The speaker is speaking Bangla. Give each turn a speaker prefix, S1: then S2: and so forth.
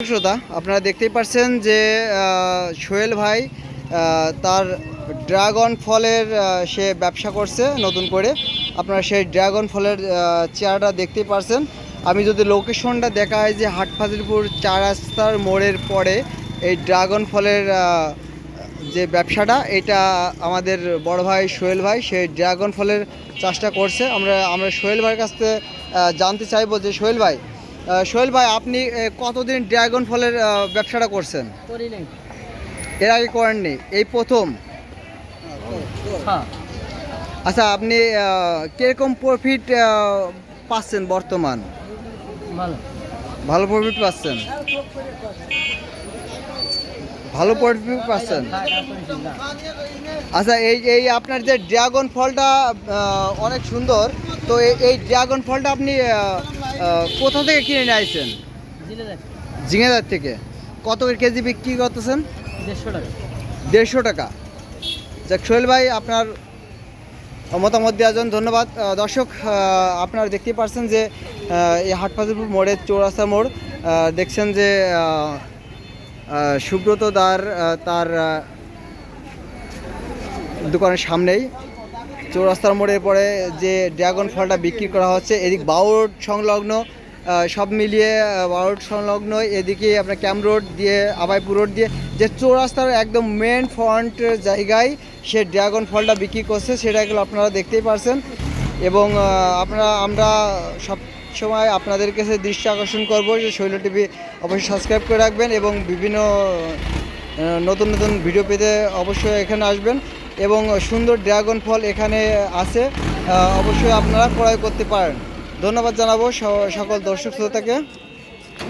S1: শ্রোতা, আপনারা দেখতেই পাচ্ছেন যে সোহেল ভাই তার ড্রাগন ফলের সে ব্যবসা করছে নতুন করে। আপনারা সেই ড্রাগন ফলের চেয়ারটা দেখতেই পাচ্ছেন আমি যদি লোকেশনটা দেখাই যে হাটফাজিলপুর চার রাস্তার মোড়ের পরে এই ড্রাগন ফলের যে ব্যবসাটা, এটা আমাদের বড় ভাই সোহেল ভাই, সেই ড্রাগন ফলের চাষটা করছে। আমরা আমরা সোহেল ভাইয়ের কাছ থেকে জানতে চাইব যে, সোহেল ভাই সোহেল ভাই আপনি কতদিন ড্রাগন ফলের ব্যবসাটা করছেন?
S2: করি
S1: এর আগে করেননি। এই প্রথম? আচ্ছা আপনি কীরকম কীরকম প্রফিট পাচ্ছেন বর্তমান?
S2: ভালো।
S1: ভালো প্রফিট পাচ্ছেন? ভালো প্রফিট পাচ্ছেন আচ্ছা এই এই আপনার যে ড্রাগন ফলটা অনেক সুন্দর তো এই- ড্রাগন ফলটা আপনি কোথা থেকে কিনে নিয়ে আসছেন? জিঙেদার থেকে। কত কেজি বিক্রি করতেছেন?
S2: দেড়শো টাকা।
S1: দেড়শো টাকা। যাক সোহেল ভাই আপনার মতামত দেওয়ার জন্য ধন্যবাদ। দর্শক আপনারা দেখতেই পাচ্ছেন যে এই হাটফাজিলপুর মোড়ের চৌরাস্তা মোড় দেখছেন যে সুব্রত দার তার দোকানের সামনেই চৌরাস্তার মোড়ের পরে যে ড্রাগন ফলটা বিক্রি করা হচ্ছে। এদিক বাউট সংলগ্ন সব মিলিয়ে বাউট সংলগ্ন, এদিকে আপনার ক্যাম্প রোড দিয়ে, আবাইপুর রোড দিয়ে, যে চৌরাস্তার একদম মেন ফ্রন্ট জায়গায় সে ড্রাগন ফলটা বিক্রি করছে সেটাগুলো আপনারা দেখতেই পারছেন। এবং আপনারা, আমরা সব সময় আপনাদের কাছে দৃষ্টি আকর্ষণ করব যে শৈল টিভি অবশ্যই সাবস্ক্রাইব করে রাখবেন এবং বিভিন্ন নতুন নতুন ভিডিও পেতে অবশ্যই এখানে আসবেন এবং সুন্দর ড্রাগন ফল এখানে আছে অবশ্যই আপনারা ক্রয় করতে পারেন। ধন্যবাদ জানাব সকল দর্শক শ্রোতাকে।